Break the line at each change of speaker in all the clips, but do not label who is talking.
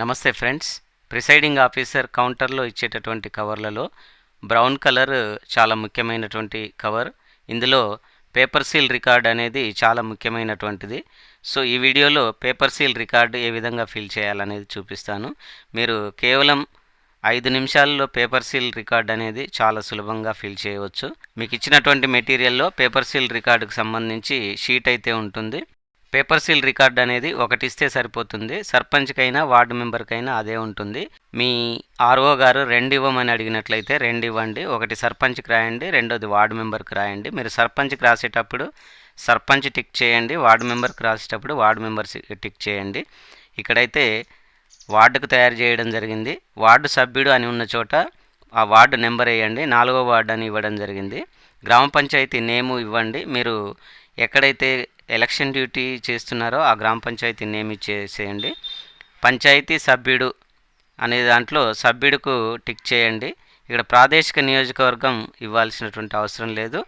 నమస్తే friends. Presiding officer కౌంటర్లో ఇచ్చేటటువంటి కవర్లలో బ్రౌన్ కలర్ చాలా ముఖ్యమైనటువంటి కవర్. ఇందులో పేపర్ సీల్ రికార్డ్ అనేది చాలా ముఖ్యమైనటువంటిది. సో ఈ వీడియోలో పేపర్ సీల్ రికార్డు ఏ విధంగా ఫిల్ చేయాలనేది చూపిస్తాను. మీరు కేవలం ఐదు నిమిషాల్లో పేపర్ సీల్ రికార్డ్ అనేది చాలా సులభంగా ఫిల్ చేయవచ్చు. మీకు ఇచ్చినటువంటి మెటీరియల్లో పేపర్ సీల్ రికార్డుకు సంబంధించి షీట్ అయితే ఉంటుంది. పేపర్ సీల్ రికార్డ్ అనేది ఒకటి ఇస్తే సరిపోతుంది. సర్పంచ్కైనా వార్డు మెంబర్కైనా అదే ఉంటుంది. మీ ఆర్ఓ గారు రెండు ఇవ్వమని అడిగినట్లయితే రెండు ఇవ్వండి. ఒకటి సర్పంచ్కి రాయండి రెండోది వార్డు మెంబర్కి రాయండి. మీరు సర్పంచ్కి రాసేటప్పుడు సర్పంచ్ టిక్ చేయండి వార్డు మెంబర్కి రాసేటప్పుడు వార్డు మెంబర్ టిక్ చేయండి. ఇక్కడైతే వార్డుకు తయారు చేయడం జరిగింది. వార్డు సభ్యుడు అని ఉన్న చోట ఆ వార్డు నెంబర్ వేయండి నాలుగో వార్డు అని ఇవ్వడం జరిగింది. గ్రామ పంచాయతీ నేము ఇవ్వండి. మీరు ఎక్కడైతే ఎలక్షన్ డ్యూటీ చేస్తున్నారో ఆ గ్రామ పంచాయతీ నేమ్ ఇచ్చేసేయండి పంచాయతీ సభ్యుడు అనే దాంట్లో సభ్యుడికు టిక్ చేయండి. ఇక్కడ ప్రాదేశిక నియోజకవర్గం ఇవ్వాల్సినటువంటి అవసరం లేదు.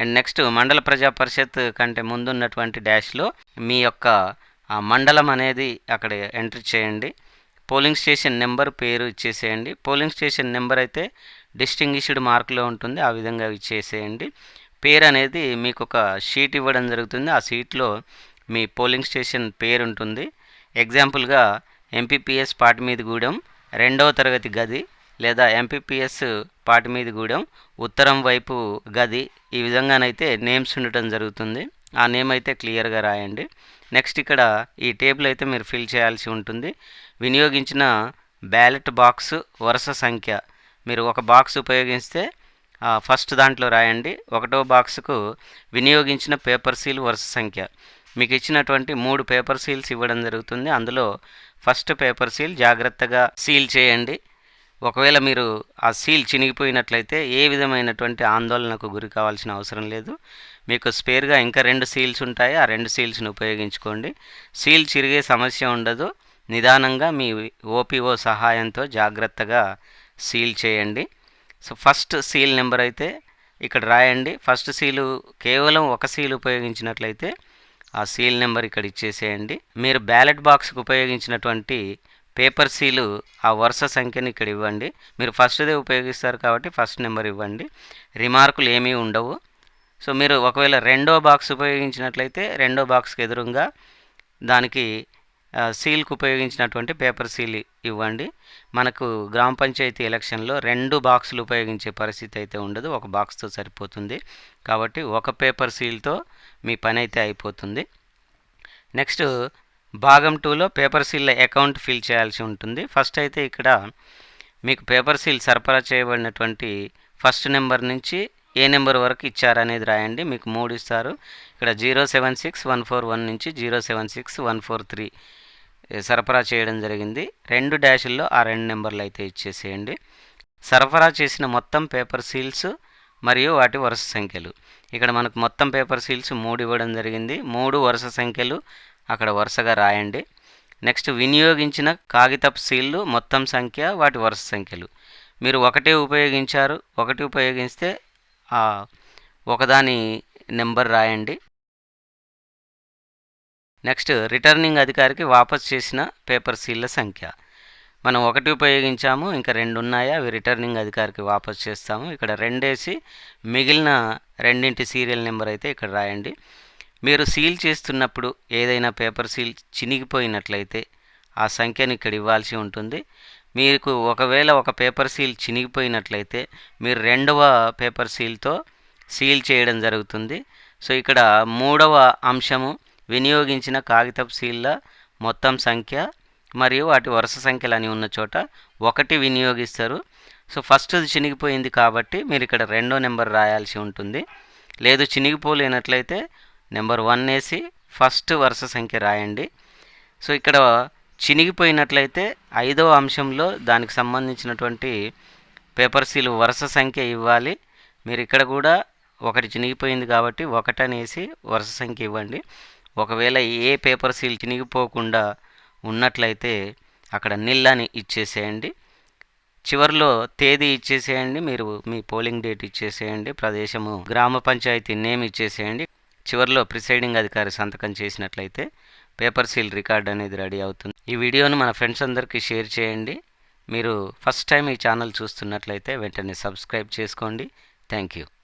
అండ్ నెక్స్ట్ మండల ప్రజా పరిషత్ కంటే ముందున్నటువంటి డాష్లో మీ యొక్క మండలం అనేది అక్కడ ఎంటర్ చేయండి. పోలింగ్ స్టేషన్ నెంబర్ పేరు ఇచ్చేసేయండి. పోలింగ్ స్టేషన్ నెంబర్ అయితే డిస్టింగ్విష్డ్ మార్కులో ఉంటుంది. ఆ విధంగా ఇచ్చేసేయండి. పేరు అనేది మీకు ఒక షీట్ ఇవ్వడం జరుగుతుంది. ఆ షీట్లో మీ పోలింగ్ స్టేషన్ పేరు ఉంటుంది ఎగ్జాంపుల్గా ఎంపీపీఎస్ పాటిమీదిగూడెం రెండవ తరగతి గది లేదా ఎంపీపీఎస్ పాటిమీదిగూడెం ఉత్తరం వైపు గది ఈ విధంగానైతే నేమ్స్ ఉండటం జరుగుతుంది. ఆ నేమ్ అయితే క్లియర్గా రాయండి. నెక్స్ట్ ఇక్కడ ఈ టేబుల్ అయితే మీరు ఫిల్ చేయాల్సి ఉంటుంది. వినియోగించిన బ్యాలెట్ బాక్స్ వరుస సంఖ్య. మీరు ఒక బాక్స్ ఉపయోగిస్తే ఫస్ట్ దాంట్లో రాయండి. ఒకటో బాక్స్కు వినియోగించిన పేపర్ సీల్ వరుస సంఖ్య. మీకు ఇచ్చినటువంటి మూడు పేపర్ సీల్స్ ఇవ్వడం జరుగుతుంది. అందులో ఫస్ట్ పేపర్ సీల్ జాగ్రత్తగా సీల్ చేయండి. ఒకవేళ మీరు ఆ సీల్ చినిగిపోయినట్లయితే ఏ విధమైనటువంటి ఆందోళనకు గురి కావాల్సిన అవసరం లేదు. మీకు స్పేర్గా ఇంకా రెండు సీల్స్ ఉంటాయి. ఆ రెండు సీల్స్ని ఉపయోగించుకోండి. సీల్ చిరిగే సమస్య ఉండదు. నిదానంగా మీ ఓపీఓ సహాయంతో జాగ్రత్తగా సీల్ చేయండి. సో ఫస్ట్ సీల్ నెంబర్ అయితే ఇక్కడ రాయండి. ఫస్ట్ సీలు కేవలం ఒక సీల్ ఉపయోగించినట్లయితే ఆ సీల్ నెంబర్ ఇక్కడ ఇచ్చేసేయండి. మీరు బ్యాలెట్ బాక్స్కి ఉపయోగించినటువంటి పేపర్ సీలు ఆ వరుస సంఖ్యని ఇక్కడ ఇవ్వండి. మీరు ఫస్ట్దే ఉపయోగిస్తారు కాబట్టి ఫస్ట్ నెంబర్ ఇవ్వండి. రిమార్కులు ఏమీ ఉండవు. సో మీరు ఒకవేళ రెండో బాక్స్ ఉపయోగించినట్లయితే రెండో బాక్స్కి ఎదురుగా దానికి సీల్కి ఉపయోగించినటువంటి పేపర్ సీల్ ఇవ్వండి. మనకు గ్రామ పంచాయతీ ఎలక్షన్లో రెండు బాక్సులు ఉపయోగించే పరిస్థితి అయితే ఉండదు. ఒక బాక్స్తో సరిపోతుంది. కాబట్టి ఒక పేపర్ సీల్తో మీ పని అయితే అయిపోతుంది. నెక్స్ట్ భాగం టూలో పేపర్ సీల్ అకౌంట్ ఫిల్ చేయాల్సి ఉంటుంది. ఫస్ట్ అయితే ఇక్కడ మీకు పేపర్ సీల్ సరఫరా చేయబడినటువంటి ఫస్ట్ నెంబర్ నుంచి ఏ నెంబర్ వరకు ఇచ్చారనేది రాయండి. మీకు మూడు ఇస్తారు. ఇక్కడ zero seven six one four one నుంచి zero seven six one four three సరఫరా చేయడం జరిగింది. రెండు డాషుల్లో ఆ రెండు నెంబర్లు అయితే ఇచ్చేసేయండి. సరఫరా చేసిన మొత్తం పేపర్ సీల్స్ మరియు వాటి వరుస సంఖ్యలు. ఇక్కడ మనకు మొత్తం పేపర్ సీల్స్ మూడు ఇవ్వడం జరిగింది. మూడు వరుస సంఖ్యలు అక్కడ వరుసగా రాయండి. నెక్స్ట్ వినియోగించిన కాగితపు సీళ్ళు మొత్తం సంఖ్య వాటి వరుస సంఖ్యలు. మీరు ఒకటే ఉపయోగించారు. ఒకటి ఉపయోగిస్తే ఒకదాని నెంబర్ రాయండి. నెక్స్ట్ రిటర్నింగ్ అధికారికి వాపస్ చేసిన పేపర్ సీళ్ళ సంఖ్య. మనం ఒకటి ఉపయోగించాము ఇంకా రెండు ఉన్నాయా? అవి రిటర్నింగ్ అధికారికి వాపస్ చేస్తాము. ఇక్కడ రెండేసి మిగిలిన రెండింటి సీరియల్ నెంబర్ అయితే ఇక్కడ రాయండి. మీరు సీల్ చేస్తున్నప్పుడు ఏదైనా పేపర్ సీల్ చినిగిపోయినట్లయితే ఆ సంఖ్యను ఇక్కడ ఇవ్వాల్సి ఉంటుంది. మీకు ఒకవేళ ఒక పేపర్ సీల్ చినిగిపోయినట్లయితే మీరు రెండవ పేపర్ సీల్తో సీల్ చేయడం జరుగుతుంది. సో ఇక్కడ మూడవ అంశము వినియోగించిన కాగితపు సీళ్ళ మొత్తం సంఖ్య మరియు వాటి వరుస సంఖ్యలు అని ఉన్న చోట ఒకటి వినియోగిస్తారు. సో ఫస్ట్ చినిగిపోయింది కాబట్టి మీరు ఇక్కడ రెండో నెంబర్ రాయాల్సి ఉంటుంది. లేదు చినిగిపోలేనట్లయితే నెంబర్ వన్ వేసి ఫస్ట్ వరుస సంఖ్య రాయండి. సో ఇక్కడ చినిగిపోయినట్లయితే ఐదవ అంశంలో దానికి సంబంధించినటువంటి పేపర్ సీల్ వరుస సంఖ్య ఇవ్వాలి. మీరు ఇక్కడ కూడా ఒకటి చినిగిపోయింది కాబట్టి ఒకటనేసి వరుస సంఖ్య ఇవ్వండి. ఒకవేళ ఏ పేపర్ సీల్ చినిగిపోకుండా ఉన్నట్లయితే అక్కడ నిల్లని ఇచ్చేసేయండి. చివరిలో తేదీ ఇచ్చేసేయండి. మీరు మీ పోలింగ్ డేట్ ఇచ్చేసేయండి. ప్రదేశము గ్రామ పంచాయతీ నేమ్ ఇచ్చేసేయండి. చివరిలో ప్రిసైడింగ్ అధికారి సంతకం చేసినట్లయితే పేపర్ సీల్ రికార్డ్ అనేది రెడీ అవుతుంది. ఈ వీడియోను మన ఫ్రెండ్స్ అందరికీ షేర్ చేయండి. మీరు ఫస్ట్ టైం ఈ ఛానల్ చూస్తున్నట్లయితే వెంటనే సబ్స్క్రైబ్ చేసుకోండి. Thank you.